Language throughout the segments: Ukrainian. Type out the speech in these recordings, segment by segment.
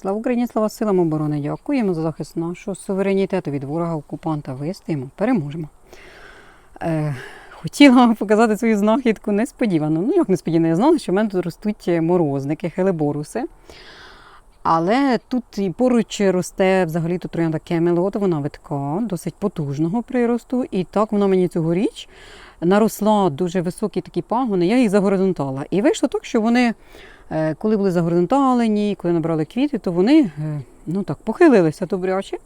Слава Україні, слава силам оборони! Дякуємо за захист нашого суверенітету від ворога окупанта. Вистоїмо, переможемо. Е, хотіла вам показати свою знахідку несподівано. Ну, як несподівано, я знала, що в мене тут ростуть морозники, хелеборуси. Але тут і поруч росте взагалі тут троянда Кемелот, вона витка, досить потужного приросту. І так вона мені цьогоріч наросла дуже високі такі пагони, я їх загоризонтала. І вийшло так, що вони, е, коли були загоризонталені, коли набрали квіти, то вони е, ну так, похилилися добряче.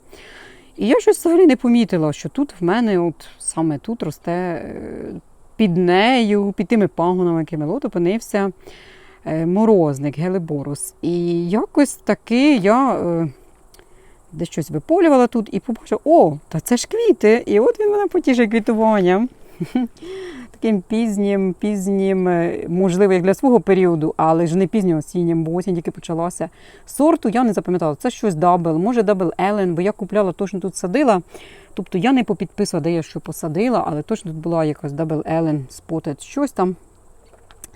І я щось взагалі не помітила, що тут в мене, от саме тут росте е, під нею, під тими пагонами Кемелот опинився е, морозник, гелеборус. І якось таки я е, десь щось виполювала тут і побачила, о, та це ж квіти. І от він мене потішив квітуванням. Таким пізнім, пізнім, е, можливо, як для свого періоду, але ж не пізньо осіннім, бо осінь тільки почалася. Сорту я не запам'ятала. Це щось дабл, може дабл Елен, бо я купляла, точно тут садила. Тобто я не попідписувала, де я що посадила, але точно тут була якась дабл Елен, спотед, щось там.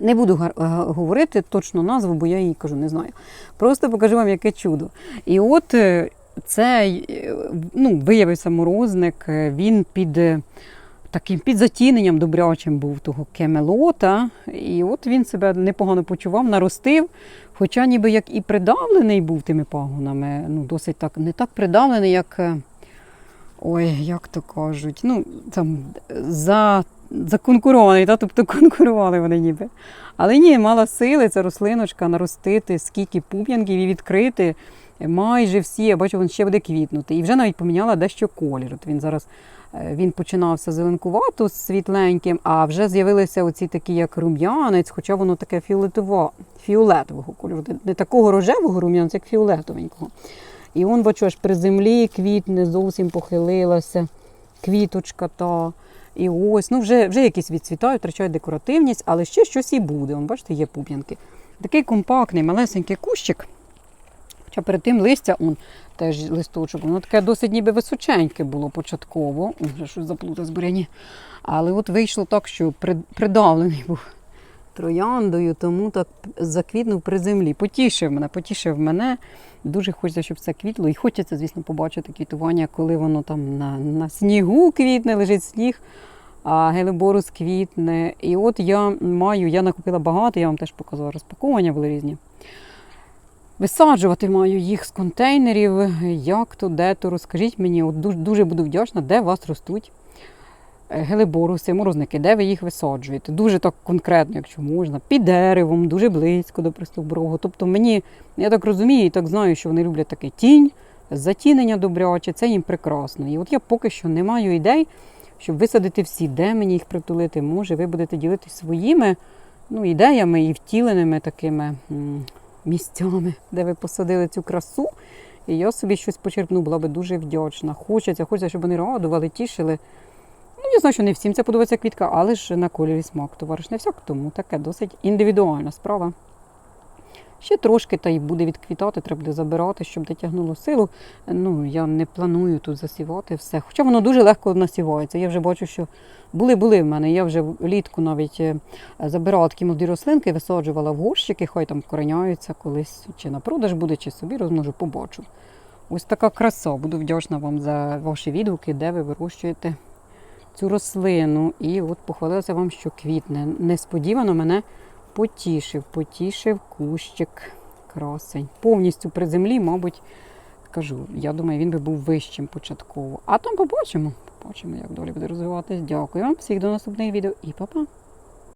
Не буду га- говорити точну назву, бо я її кажу, не знаю. Просто покажу вам, яке чудо. І от е, цей е, ну, виявився морозник, е, він під е, таким під затіненням добрячим був того кемелота. І от він себе непогано почував, наростив. Хоча ніби як і придавлений був тими пагонами, ну, досить так, не так придавлений, як. е, Ой, як то кажуть, ну там за, законкурований, та? тобто конкурували вони ніби. Але ні, мала сили ця рослиночка наростити, скільки пуп'янків і відкрити. Майже всі, я бачу, він ще буде квітнути. І вже навіть поміняла дещо колір. От він зараз він починався зеленкувато, світленьким, а вже з'явилися оці такі, як рум'янець, хоча воно таке фіолетово, фіолетового кольору. Не- Не такого рожевого рум'янця, як фіолетовенького. І он, бачу, аж при землі квітне, зовсім похилилася, квіточка та. І ось, ну вже, вже якісь відцвітають, втрачають декоративність, але ще щось і буде. Вон, бачите, є пуп'янки. Такий компактний, малесенький кущик. Хоча перед тим листя, он теж листочок, воно таке досить ніби височеньке було початково. Вже щось заплутав з буряні. Але от вийшло так, що придавлений був трояндою, тому так заквітнув при землі. Потішив мене, потішив мене. Дуже хочеться, щоб все квітло. І хочеться, звісно, побачити квітування, коли воно там на, на снігу квітне, лежить сніг, а гелеборус квітне. І от я маю, я накупила багато, я вам теж показувала розпаковування були різні. Висаджувати маю їх з контейнерів. Як то, де то, розкажіть мені. От дуже, дуже буду вдячна, де вас ростуть е, гелеборуси, морозники, де ви їх висаджуєте. Дуже так конкретно, якщо можна, під деревом, дуже близько до пристовбрового. Тобто мені, я так розумію і так знаю, що вони люблять такий тінь, затінення добряче, це їм прекрасно. І от я поки що не маю ідей, щоб висадити всі, де мені їх притулити. Може, ви будете ділитися своїми ну, ідеями і втіленими такими місцями, де ви посадили цю красу. І я собі щось почерпну, була би дуже вдячна. Хочеться, хочеться, щоб вони радували, тішили. Ну, я знаю, що не всім це подобається квітка, але ж на кольорі смак товариш не всяк, тому таке досить індивідуальна справа. Ще трошки та й буде відквітати, треба буде забирати, щоб дотягнуло силу. Ну, я не планую тут засівати все. Хоча воно дуже легко насівається. Я вже бачу, що були-були в мене. Я вже влітку навіть е, забирала такі молоді рослинки, висаджувала в горщики, хай там вкореняються колись, чи на продаж буде, чи собі розмножу, побачу. Ось така краса. Буду вдячна вам за ваші відгуки, де ви вирощуєте цю рослину. І от похвалилася вам, що квітне. Несподівано мене потішив, потішив кущик красень. Повністю при землі, мабуть, кажу, я думаю, він би був вищим початково. А там побачимо. Побачимо, як долі буде розвиватись. Дякую вам. Всіх до наступних відео і па-па!